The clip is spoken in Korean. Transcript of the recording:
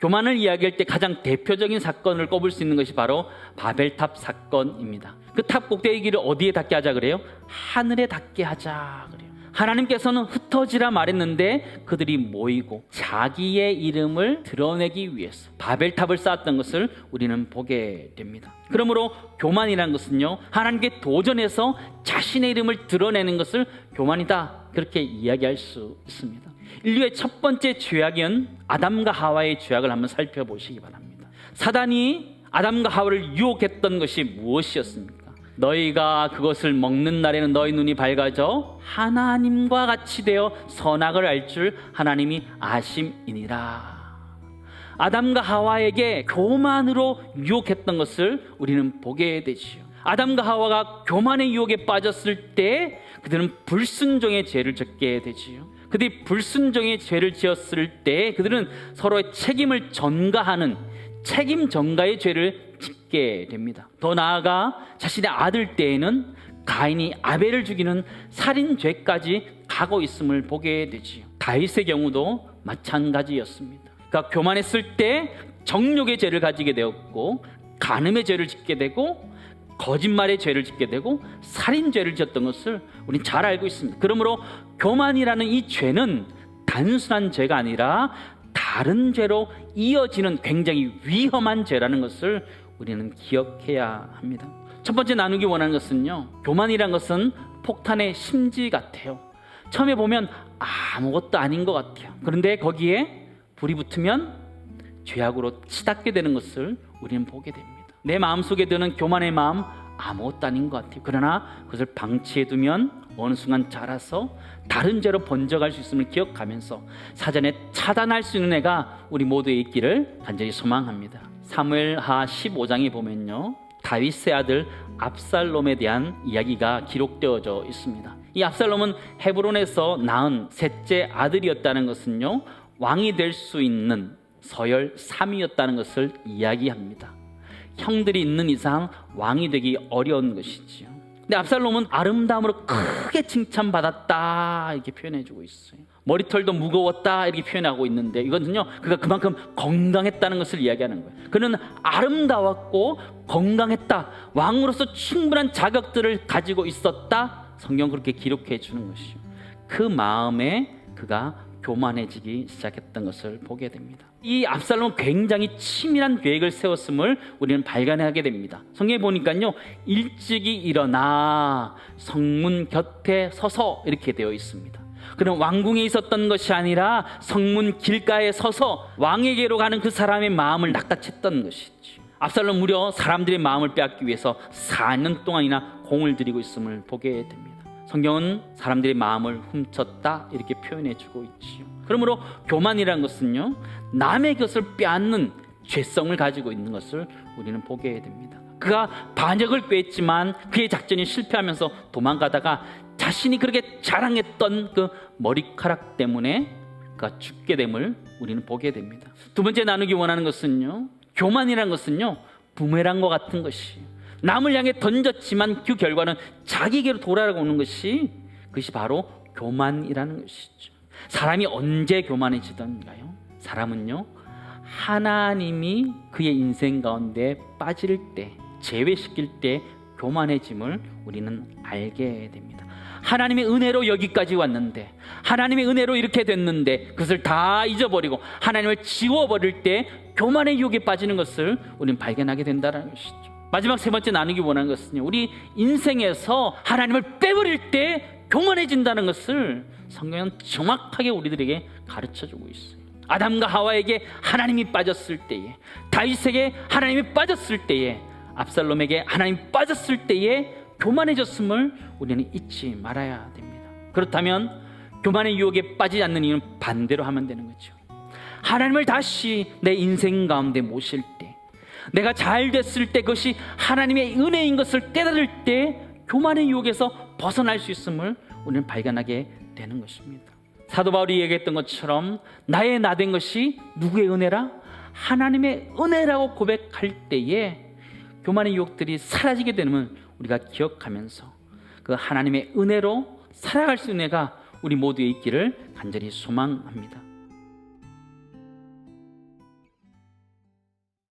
교만을 이야기할 때 가장 대표적인 사건을 꼽을 수 있는 것이 바로 바벨탑 사건입니다. 그 탑 꼭대기를 어디에 닿게 하자 그래요? 하늘에 닿게 하자 그래요. 하나님께서는 흩어지라 말했는데 그들이 모이고 자기의 이름을 드러내기 위해서 바벨탑을 쌓았던 것을 우리는 보게 됩니다. 그러므로 교만이라는 것은요 하나님께 도전해서 자신의 이름을 드러내는 것을 교만이다 그렇게 이야기할 수 있습니다. 인류의 첫 번째 죄악은 아담과 하와의 죄악을 한번 살펴보시기 바랍니다. 사단이 아담과 하와를 유혹했던 것이 무엇이었습니까? 너희가 그것을 먹는 날에는 너희 눈이 밝아져 하나님과 같이 되어 선악을 알 줄 하나님이 아심이니라. 아담과 하와에게 교만으로 유혹했던 것을 우리는 보게 되지요. 아담과 하와가 교만의 유혹에 빠졌을 때 그들은 불순종의 죄를 짓게 되지요. 그들이 불순종의 죄를 지었을 때 그들은 서로의 책임을 전가하는 책임 전가의 죄를 짓게 됩니다. 더 나아가 자신의 아들 때에는 가인이 아벨을 죽이는 살인 죄까지 가고 있음을 보게 되지요. 다윗의 경우도 마찬가지였습니다. 그러니까 교만했을 때 정욕의 죄를 가지게 되었고 간음의 죄를 짓게 되고 거짓말의 죄를 짓게 되고 살인 죄를 지었던 것을 우리는 잘 알고 있습니다. 그러므로 교만이라는 이 죄는 단순한 죄가 아니라 다른 죄로 이어지는 굉장히 위험한 죄라는 것을 우리는 기억해야 합니다. 첫 번째 나누기 원하는 것은요. 교만이란 것은 폭탄의 심지 같아요. 처음에 보면 아무것도 아닌 것 같아요. 그런데 거기에 불이 붙으면 죄악으로 치닫게 되는 것을 우리는 보게 됩니다. 내 마음속에 드는 교만의 마음 아무것도 아닌 것 같아요. 그러나 그것을 방치해 두면 어느 순간 자라서 다른 죄로 번져갈 수 있음을 기억하면서 사전에 차단할 수 있는 애가 우리 모두에 있기를 간절히 소망합니다. 사무엘하 15장에 보면요. 다윗의 아들 압살롬에 대한 이야기가 기록되어져 있습니다. 이 압살롬은 헤브론에서 낳은 셋째 아들이었다는 것은요. 왕이 될 수 있는 서열 3위였다는 것을 이야기합니다. 형들이 있는 이상 왕이 되기 어려운 것이지요. 근데 압살롬은 아름다움으로 크게 칭찬받았다 이렇게 표현해주고 있어요. 머리털도 무거웠다 이렇게 표현하고 있는데 이것은요 그가 그만큼 건강했다는 것을 이야기하는 거예요. 그는 아름다웠고 건강했다 왕으로서 충분한 자격들을 가지고 있었다 성경 그렇게 기록해 주는 것이요. 그 마음에 그가 교만해지기 시작했던 것을 보게 됩니다. 이 압살롬은 굉장히 치밀한 계획을 세웠음을 우리는 발견하게 됩니다. 성경에 보니까요, 일찍이 일어나 성문 곁에 서서 이렇게 되어 있습니다. 그는 왕궁에 있었던 것이 아니라 성문 길가에 서서 왕에게로 가는 그 사람의 마음을 낚아챘던 것이지. 압살롬 무려 사람들의 마음을 빼앗기 위해서 4년 동안이나 공을 들이고 있음을 보게 됩니다. 성경은 사람들의 마음을 훔쳤다 이렇게 표현해 주고 있지요. 그러므로 교만이라는 것은요 남의 것을 빼앗는 죄성을 가지고 있는 것을 우리는 보게 됩니다. 그가 반역을 꾀했지만 그의 작전이 실패하면서 도망가다가 자신이 그렇게 자랑했던 그 머리카락 때문에 그가 죽게 됨을 우리는 보게 됩니다. 두 번째 나누기 원하는 것은요 교만이라는 것은요 부메랑과 같은 것이 남을 향해 던졌지만 그 결과는 자기에게로 돌아오는 것이 그것이 바로 교만이라는 것이죠. 사람이 언제 교만해지던가요? 사람은요 하나님이 그의 인생 가운데 빠질 때 제외시킬 때 교만해짐을 우리는 알게 됩니다. 하나님의 은혜로 여기까지 왔는데 하나님의 은혜로 이렇게 됐는데 그것을 다 잊어버리고 하나님을 지워버릴 때 교만의 유혹에 빠지는 것을 우리는 발견하게 된다는 것이죠. 마지막 세 번째 나누기 원하는 것은요. 우리 인생에서 하나님을 빼버릴 때 교만해진다는 것을 성경은 정확하게 우리들에게 가르쳐 주고 있어요. 아담과 하와에게 하나님이 빠졌을 때에 다윗에게 하나님이 빠졌을 때에 압살롬에게 하나님이 빠졌을 때에 교만해졌음을 우리는 잊지 말아야 됩니다. 그렇다면 교만의 유혹에 빠지지 않는 이유는 반대로 하면 되는 거죠. 하나님을 다시 내 인생 가운데 모실 때 내가 잘 됐을 때 그것이 하나님의 은혜인 것을 깨달을 때 교만의 유혹에서 벗어날 수 있음을 우리는 발견하게 되는 것입니다. 사도 바울이 얘기했던 것처럼 나의 나 된 것이 누구의 은혜라? 하나님의 은혜라고 고백할 때에 교만의 유혹들이 사라지게 되는 우리가 기억하면서 그 하나님의 은혜로 살아갈 수 있는 애가 우리 모두에 있기를 간절히 소망합니다.